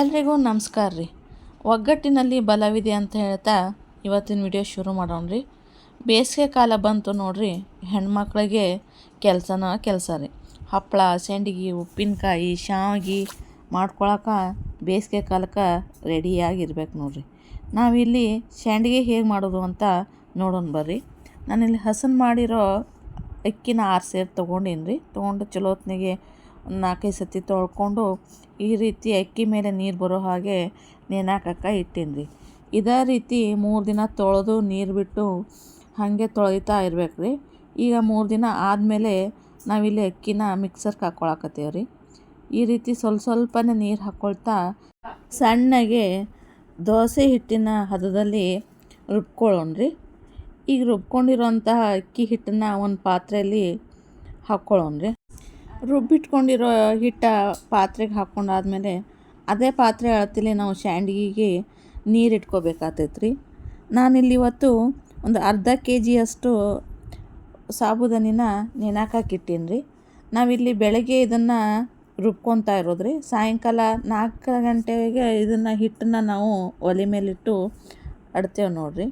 ಎಲ್ರಿಗೂ ನಮಸ್ಕಾರ ರೀ. ಒಗ್ಗಟ್ಟಿನಲ್ಲಿ ಬಲವಿದೆ ಅಂತ ಹೇಳ್ತಾ ಇವತ್ತಿನ ವಿಡಿಯೋ ಶುರು ಮಾಡೋಣ ರೀ. ಬೇಸಿಗೆ ಕಾಲ ಬಂತು ನೋಡ್ರಿ, ಹೆಣ್ಮಕ್ಳಿಗೆ ಕೆಲಸನ ಕೆಲಸ ರೀ. ಹಪ್ಪಳ ಸೆಂಡಿಗೆ ಉಪ್ಪಿನಕಾಯಿ, ಶಾವಿಗೆ ಮಾಡ್ಕೊಳಕ್ಕೆ ಬೇಸಿಗೆ ಕಾಲಕ್ಕೆ ರೆಡಿಯಾಗಿರ್ಬೇಕು ನೋಡ್ರಿ. ನಾವಿಲ್ಲಿ ಸೆಂಡಿಗೆ ಹೇಗೆ ಮಾಡೋದು ಅಂತ ನೋಡೋಣ ಬರ್ರಿ. ನಾನಿಲ್ಲಿ ಹಸನ್ ಮಾಡಿರೋ ಅಕ್ಕಿನ ಆರು ಸೇರು ತೊಗೊಂಡೀನಿ ರೀ ತೊಗೊಂಡು ಚಲೋ ನಾಲ್ಕೈದು ಸತಿ ತೊಳ್ಕೊಂಡು ಈ ರೀತಿ ಅಕ್ಕಿ ಮೇಲೆ ನೀರು ಬರೋ ಹಾಗೆ ನೆನಾಕಕ್ಕೆ ಇಟ್ಟೀನಿ ರೀ ಇದೇ ರೀತಿ ಮೂರು ದಿನ ತೊಳೆದು ನೀರು ಬಿಟ್ಟು ಹಾಗೆ ತೊಳಿತಾ ಇರ್ಬೇಕು ರೀ ಈಗ ಮೂರು ದಿನ ಆದಮೇಲೆ ನಾವಿಲ್ಲಿ ಅಕ್ಕಿನ ಮಿಕ್ಸರ್ಗೆ ಹಾಕ್ಕೊಳಕತ್ತೇವೆ ರೀ ಈ ರೀತಿ ಸ್ವಲ್ಪ ಸ್ವಲ್ಪನೇ ನೀರು ಹಾಕ್ಕೊಳ್ತಾ ಸಣ್ಣಗೆ ದೋಸೆ ಹಿಟ್ಟಿನ ಹದದಲ್ಲಿ ರುಬ್ಕೊಳ್ಳೋಣ ರೀ ಈಗ ರುಬ್ಕೊಂಡಿರೋಂತಹ ಅಕ್ಕಿ ಹಿಟ್ಟನ್ನು ಒಂದು ಪಾತ್ರೆಯಲ್ಲಿ ಹಾಕ್ಕೊಳ್ಳೋಣ ರೀ ರುಬ್ಬಿಟ್ಕೊಂಡಿರೋ ಹಿಟ್ಟ ಪಾತ್ರೆಗೆ ಹಾಕ್ಕೊಂಡಾದ್ಮೇಲೆ ಅದೇ ಪಾತ್ರೆ ಅಳತಿಲಿ ನಾವು ಸ್ಯಾಂಡ್ಗಿಗೆ ನೀರು ಇಟ್ಕೋಬೇಕಾಗ್ತೈತೆ ರೀ ನಾನಿಲ್ಲಿ ಇವತ್ತು ಒಂದು ಅರ್ಧ ಕೆ ಜಿಯಷ್ಟು ಸಾಬುದಾನಿನ ನೆನಕಾಕಿಟ್ಟೀನಿ ರೀ ನಾವಿಲ್ಲಿ ಬೆಳಗ್ಗೆ ಇದನ್ನು ರುಬ್ಕೊತಾ ರೀ ಸಾಯಂಕಾಲ ನಾಲ್ಕು ಗಂಟೆಗೆ ಇದನ್ನು ಹಿಟ್ಟನ್ನು ನಾವು ಒಲೆ ಮೇಲಿಟ್ಟು ಅಡ್ತೇವೆ ನೋಡಿರಿ.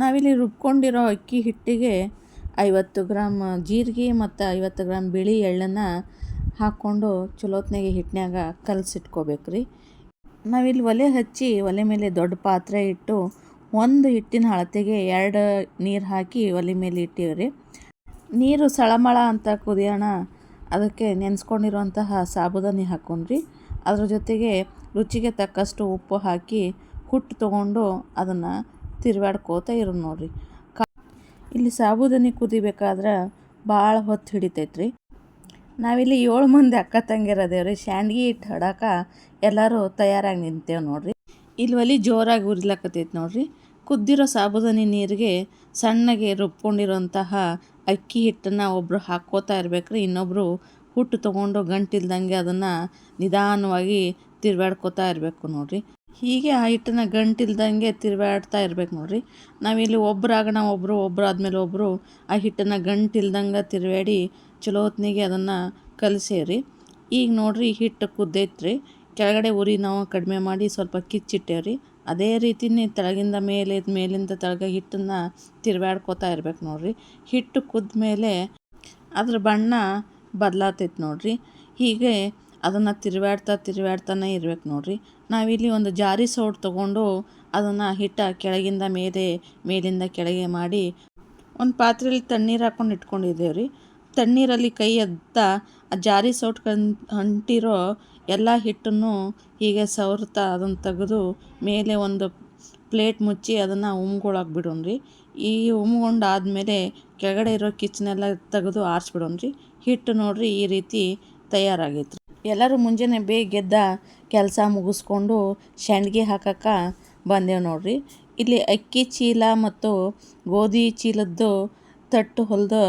ನಾವಿಲ್ಲಿ ರುಬ್ಕೊಂಡಿರೋ ಅಕ್ಕಿ ಹಿಟ್ಟಿಗೆ ಐವತ್ತು ಗ್ರಾಮ್ ಜೀರಿಗೆ ಮತ್ತು ಐವತ್ತು ಗ್ರಾಮ್ ಬಿಳಿ ಎಳ್ಳನ್ನು ಹಾಕ್ಕೊಂಡು ಚಲೋತ್ನಾಗೆ ಹಿಟ್ಟಿನಾಗ ಕಲಸಿಟ್ಕೋಬೇಕು ರೀ. ನಾವಿಲ್ಲಿ ಒಲೆ ಹಚ್ಚಿ ಒಲೆ ಮೇಲೆ ದೊಡ್ಡ ಪಾತ್ರೆ ಇಟ್ಟು ಒಂದು ಹಿಟ್ಟಿನ ಅಳತೆಗೆ ಎರಡು ನೀರು ಹಾಕಿ ಒಲೆ ಮೇಲೆ ಇಟ್ಟೀವಿ ರೀ. ನೀರು ಸಳಮಳ ಅಂತ ಕುದಿಯೋಣ, ಅದಕ್ಕೆ ನೆನೆಸ್ಕೊಂಡಿರುವಂತಹ ಸಾಬುದಾನಿ ಹಾಕೊಂಡ್ರಿ ಅದ್ರ ಜೊತೆಗೆ ರುಚಿಗೆ ತಕ್ಕಷ್ಟು ಉಪ್ಪು ಹಾಕಿ ಹುಟ್ಟು ತೊಗೊಂಡು ಅದನ್ನು ತಿರುವಾಡ್ಕೋತ ಇರೋದು ನೋಡಿರಿ. ಇಲ್ಲಿ ಸಾಬುದಾನಿ ಕುದಿಬೇಕಾದ್ರೆ ಭಾಳ ಹೊತ್ತು ಹಿಡಿತೈತೆ ರೀ ನಾವಿಲ್ಲಿ ಏಳು ಮಂದಿ ಅಕ್ಕ ತಂಗಿಯರು ಅದೇವ್ ರೀ. ಶಾಂಡ್ಗಿ ಹಿಟ್ಟು ಹಡಾಕ ಎಲ್ಲರೂ ತಯಾರಾಗಿ ನಿಂತೇವೆ ನೋಡ್ರಿ. ಇಲ್ಲಿ ಒಲಿ ಜೋರಾಗಿ ಉರಿಲಕತ್ತೈತೆ ನೋಡ್ರಿ. ಕುದ್ದಿರೋ ಸಾಬುದಾನಿ ನೀರಿಗೆ ಸಣ್ಣಗೆ ರುಬ್ಕೊಂಡಿರೋಂತಹ ಅಕ್ಕಿ ಹಿಟ್ಟನ್ನು ಒಬ್ಬರು ಹಾಕ್ಕೋತಾ ಇರ್ಬೇಕ್ರಿ. ಇನ್ನೊಬ್ಬರು ಹುಟ್ಟು ತೊಗೊಂಡು ಗಂಟಿಲ್ದಂಗೆ ಅದನ್ನು ನಿಧಾನವಾಗಿ ತಿರ್ವಾಡ್ಕೋತಾ ಇರಬೇಕು ನೋಡ್ರಿ. ಹೀಗೆ ಆ ಹಿಟ್ಟನ್ನು ಗಂಟಿಲ್ದಂಗೆ ತಿರುಗಾಡ್ತಾ ಇರ್ಬೇಕು ನೋಡಿರಿ. ನಾವಿಲ್ಲಿ ಒಬ್ಬರಾಗೋಣ ಒಬ್ಬರು ಒಬ್ರು ಆದಮೇಲೆ ಒಬ್ಬರು ಆ ಹಿಟ್ಟನ್ನು ಗಂಟಿಲ್ದಂಗೆ ತಿರುವಾಡಿ ಚಲೋ ಹೊತ್ತಿನಿಗೆ ಅದನ್ನು ಕಲಸೇರಿ ಈಗ ನೋಡಿರಿ ಹಿಟ್ಟು ಕುದ್ದೈತ್ರಿ. ಕೆಳಗಡೆ ಉರಿ ನಾವು ಕಡಿಮೆ ಮಾಡಿ ಸ್ವಲ್ಪ ಕಿಚ್ಚಿಟ್ಟೇವ್ರಿ. ಅದೇ ರೀತಿನೇ ತೆಳಗಿಂದ ಮೇಲೆ, ಮೇಲಿಂದ ತೆಳಗ ಹಿಟ್ಟನ್ನು ತಿರುವಾಡ್ಕೋತಾ ಇರ್ಬೇಕು ನೋಡಿರಿ. ಹಿಟ್ಟು ಕುದ್ದ ಮೇಲೆ ಅದ್ರ ಬಣ್ಣ ಬದಲಾತೈತೆ ನೋಡ್ರಿ. ಹೀಗೆ ಅದನ್ನು ತಿರುವಾಡ್ತಾ ತಿರುವಾಡ್ತಾನೆ ಇರ್ಬೇಕು ನೋಡ್ರಿ. ನಾವಿಲ್ಲಿ ಒಂದು ಜಾರಿ ಸೌಟ್ ತೊಗೊಂಡು ಅದನ್ನು ಹಿಟ್ಟ ಕೆಳಗಿಂದ ಮೇಲೆ, ಮೇಲಿಂದ ಕೆಳಗೆ ಮಾಡಿ ಒಂದು ಪಾತ್ರೆಯಲ್ಲಿ ತಣ್ಣೀರು ಹಾಕ್ಕೊಂಡು ಇಟ್ಕೊಂಡಿದ್ದೇವೆ ರೀ ತಣ್ಣೀರಲ್ಲಿ ಕೈ ಎದ್ದ ಆ ಜಾರಿ ಸೌಟ್ ಕಣ್ ಅಂಟಿರೋ ಎಲ್ಲ ಹಿಟ್ಟನ್ನು ಹೀಗೆ ಸವರ್ತಾ ಅದನ್ನು ತೆಗೆದು ಮೇಲೆ ಒಂದು ಪ್ಲೇಟ್ ಮುಚ್ಚಿ ಅದನ್ನು ಉಮ್ಗೊಳಕ್ಕೆ ಬಿಡೋಣ ರೀ ಈ ಉಮ್ಗೊಂಡಾದ್ಮೇಲೆ ಕೆಳಗಡೆ ಇರೋ ಕಿಚ್ಚನೆಲ್ಲ ತೆಗೆದು ಆರಿಸ್ಬಿಡೋಣ ರೀ ಹಿಟ್ಟು ನೋಡಿರಿ ಈ ರೀತಿ ತಯಾರಾಗೈತೆ ಎಲ್ಲರೂ ಮುಂಜಾನೆ ಬೇಗ ಗೆದ್ದ ಕೆಲಸ ಮುಗಿಸ್ಕೊಂಡು ಸಂಡ್ಗೆ ಹಾಕಕ್ಕೆ ಬಂದೇವು ನೋಡ್ರಿ. ಇಲ್ಲಿ ಅಕ್ಕಿ ಚೀಲ ಮತ್ತು ಗೋಧಿ ಚೀಲದ್ದು ತಟ್ಟು ಹೊಲ್ದು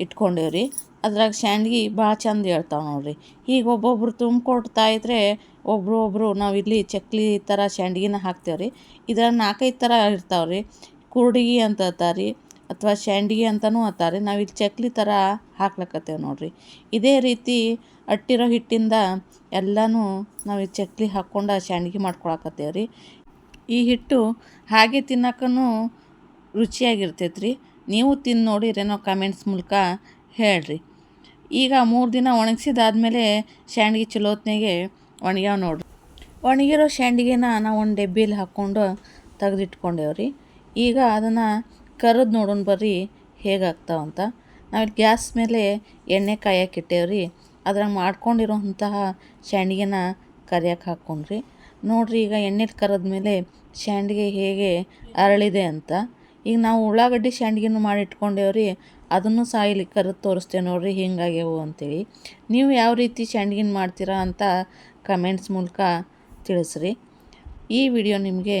ಇಟ್ಕೊಂಡೇವ್ರಿ. ಅದ್ರಾಗ ಸಂಡ್ಗಿ ಭಾಳ ಚಂದ ಹೇಳ್ತಾವೆ ನೋಡ್ರಿ. ಈಗ ಒಬ್ಬೊಬ್ರು ತುಂಬಿಕೊಡ್ತಾ ಇದ್ರೆ ಒಬ್ಬರು ಒಬ್ಬರು ಇಲ್ಲಿ ಚಕ್ಲಿ ಥರ ಸಂಡ್ಗಿನ ಹಾಕ್ತೇವೆ ರೀ ಇದ್ರಾಗ ನಾಲ್ಕೈದು ಥರ ಇರ್ತಾವೆ ರೀ ಕುರ್ಡಿಗಿ ಅಂತ ರೀ ಅಥವಾ ಸಂಡ್ಗಿ ಅಂತಲೂ ನಾವು ನಾವಿಲ್ಲಿ ಚಕ್ಲಿ ಥರ ಹಾಕ್ಲಕತ್ತೇವೆ ನೋಡ್ರಿ. ಇದೇ ರೀತಿ ಅಟ್ಟಿರೋ ಹಿಟ್ಟಿಂದ ಎಲ್ಲನೂ ನಾವು ಈ ಚಕ್ಲಿ ಹಾಕ್ಕೊಂಡು ಸಂಡ್ಗಿ ಮಾಡ್ಕೊಳಕತ್ತೇವೆ ರೀ. ಈ ಹಿಟ್ಟು ಹಾಗೆ ತಿನ್ನಕ್ಕೂ ರುಚಿಯಾಗಿರ್ತೈತೆ ರೀ ನೀವು ತಿಂದು ನೋಡಿರೇನೋ ಕಮೆಂಟ್ಸ್ ಮೂಲಕ ಹೇಳ್ರಿ. ಈಗ ಮೂರು ದಿನ ಒಣಗಿಸಿದಾದ್ಮೇಲೆ ಸಂಡ್ಗಿ ಚಲೋತ್ನಾಗೆ ಒಣಗ್ಯಾವ ನೋಡ್ರಿ. ಒಣಗಿರೋ ಶ್ಯಾಂಡಿಗೆನ ನಾವು ಒಂದು ಡಬ್ಬಿಲಿ ಹಾಕ್ಕೊಂಡು ತೆಗೆದಿಟ್ಕೊಂಡೇವ್ರಿ. ಈಗ ಅದನ್ನು ಕರೆದು ನೋಡೋಣ ಬರ್ರಿ ಹೇಗಾಗ್ತಾವಂತ ನಾವು ಗ್ಯಾಸ್ ಮೇಲೆ ಎಣ್ಣೆ ಕಾಯಕ್ಕೆ ಇಟ್ಟೇವ್ರಿ ಅದ್ರಾಗ ಮಾಡ್ಕೊಂಡಿರೋಂತಹ ಸಂಡ್ಗಿನ ಕರಿಯಕ್ಕೆ ಹಾಕ್ಕೊಂಡ್ರಿ ನೋಡಿರಿ, ಈಗ ಎಣ್ಣೆಲಿ ಕರೆದ್ಮೇಲೆ ಸಂಡ್ಗೆ ಹೇಗೆ ಅರಳಿದೆ ಅಂತ. ಈಗ ನಾವು ಉಳ್ಳಾಗಡ್ಡಿ ಸಂಡ್ಗಿನೂ ಮಾಡಿ ಇಟ್ಕೊಂಡೇವ್ರಿ ಅದನ್ನು ಸಹ ಇಲ್ಲಿ ಕರೆದು ತೋರಿಸ್ತೇವೆ ನೋಡಿರಿ, ಹಿಂಗಾಗ್ಯವು ಅಂತೇಳಿ. ನೀವು ಯಾವ ರೀತಿ ಸಂಡ್ಗಿನ ಮಾಡ್ತೀರಾ ಅಂತ ಕಮೆಂಟ್ಸ್ ಮೂಲಕ ತಿಳಿಸ್ರಿ. ಈ ವಿಡಿಯೋ ನಿಮಗೆ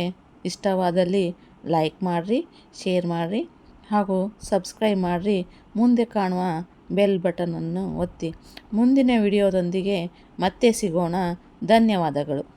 ಇಷ್ಟವಾದಲ್ಲಿ ಲೈಕ್ ಮಾಡಿರಿ ಶೇರ್ ಮಾಡಿರಿ, ಹಾಗೂ ಸಬ್ಸ್ಕ್ರೈಬ್ ಮಾಡಿರಿ. ಮುಂದೆ ಕಾಣುವ ಬೆಲ್ ಬಟನನ್ನು ಒತ್ತಿ. ಮುಂದಿನ ವಿಡಿಯೋದೊಂದಿಗೆ ಮತ್ತೆ ಸಿಗೋಣ. ಧನ್ಯವಾದಗಳು.